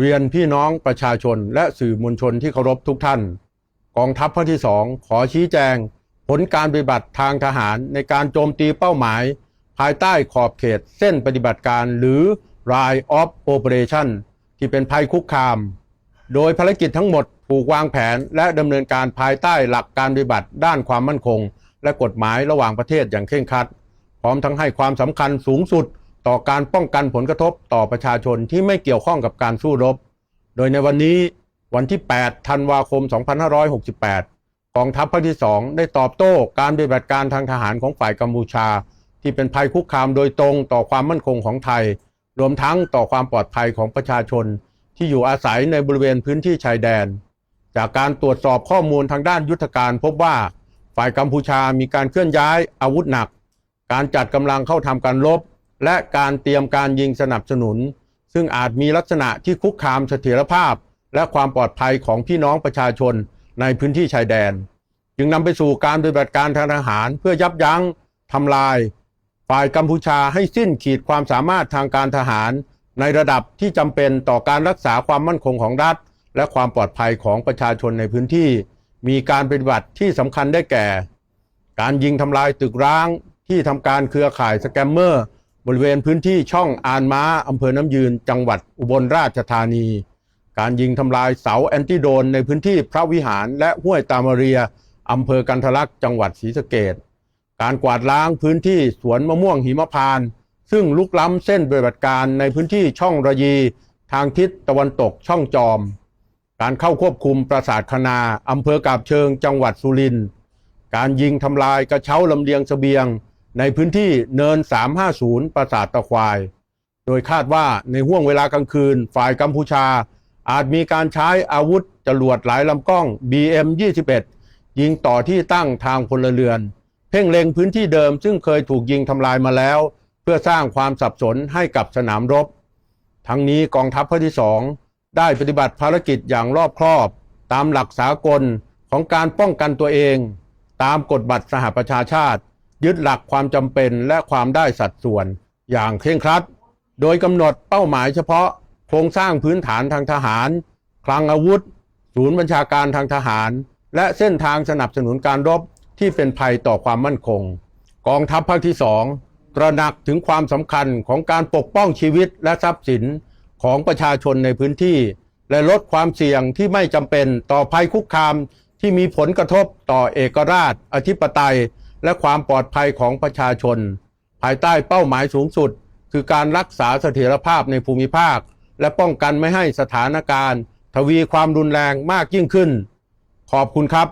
เรียนพี่น้องประชาชนและสื่อมวลชนที่เคารพทุกท่าน กองทัพภาคที่สองขอชี้แจง ผลการปฏิบัติทางทหารในการโจมตีเป้าหมาย ภายใต้ขอบเขตเส้นปฏิบัติการหรือ Line of Operation ที่เป็นภัยคุกคาม โดยภารกิจทั้งหมดถูกวางแผนและดำเนินการภายใต้หลักการปฏิบัติด้านความมั่นคง และกฎหมายระหว่างประเทศอย่างเคร่งครัด พร้อมทั้งให้ความสำคัญสูงสุด ต่อการป้องกันผลกระทบต่อประชาชนที่ไม่เกี่ยวข้องกับการสู้รบ โดยในวันนี้วันที่ 8 ธันวาคม 2568 กองทัพภาคที่ 2 ได้ตอบโต้การปฏิบัติการทางทหารของฝ่ายกัมพูชา ที่เป็นภัยคุกคามโดยตรงต่อความมั่นคงของไทย รวมทั้งต่อความปลอดภัยของประชาชน ที่อยู่อาศัยในบริเวณพื้นที่ชายแดน จากการตรวจสอบข้อมูลทางด้านยุทธการพบว่าฝ่ายกัมพูชามีการเคลื่อนย้ายอาวุธหนัก การจัดกำลังเข้าทำการรบ และการเตรียมการยิงสนับสนุน ซึ่งอาจมีลักษณะที่คุกคามเสถียรภาพ และความปลอดภัยของพี่น้องประชาชนในพื้นที่ชายแดน จึงนำไปสู่การปฏิบัติการทางทหารเพื่อยับยั้งทำลาย ฝ่ายกัมพูชาให้สิ้นขีดความสามารถทางการทหาร ในระดับที่จำเป็นต่อการรักษาความมั่นคงของรัฐ และความปลอดภัยของประชาชนในพื้นที่ มีการปฏิบัติที่สำคัญได้แก่ การยิงทำลายตึกร้างที่ทำการเครือข่ายสแกมเมอร์ บริเวณพื้นที่ช่องอานม้าอำเภอน้ำยืน จังหวัดอุบลราชธานี การยิงทำลายเสาแอนติโดนในพื้นที่พระวิหารและห้วยตามาเรียอำเภอกันทะลักจังหวัดศรีสะเกดการกวาดล้างพื้นที่สวนมะม่วงหิมพานซึ่งลุกล้ำเส้นปฏิบัติการในพื้นที่ช่องระยี ทางทิศตะวันตกช่องจอม การเข้าควบคุมปราสาทคณาอำเภอกาบเชิงจังหวัดสุรินทร์การยิงทำลายกระเช้าลำเลียงเสบียง ในพื้นที่เนิน 350 ปราสาทตะควาย โดยคาดว่าในห่วงเวลากลางคืน ฝ่ายกัมพูชา อาจมีการใช้อาวุธจรวดหลายลำกล้อง BM-21 ยิงต่อที่ตั้งทางพลเรือน เพ่งเล็งพื้นที่เดิมซึ่งเคยถูกยิงทำลายมาแล้ว เพื่อสร้างความสับสนให้กับสนามรบ ทั้งนี้กองทัพภาคที่สองได้ปฏิบัติภารกิจอย่างรอบคอบ ตามหลักสากลของการป้องกันตัวเอง ตามกฎบัตรสหประชาชาติ ยึดหลักความจำเป็นและความได้สัดส่วนอย่างเคร่งครัด โดยกำหนดเป้าหมายเฉพาะโครงสร้างพื้นฐานทางทหาร คลังอาวุธ ศูนย์บัญชาการทางทหาร และเส้นทางสนับสนุนการรบที่เป็นภัยต่อความมั่นคง กองทัพภาคที่สองตระหนักถึงความสำคัญของการปกป้องชีวิตและทรัพย์สินของประชาชนในพื้นที่ และลดความเสี่ยงที่ไม่จำเป็นต่อภัยคุกคามที่มีผลกระทบต่อเอกราช อธิปไตย และความปลอดภัยของประชาชน ภายใต้เป้าหมายสูงสุด คือการรักษาเสถียรภาพในภูมิภาค และป้องกันไม่ให้สถานการณ์ ทวีความรุนแรงมากยิ่งขึ้น ขอบคุณครับ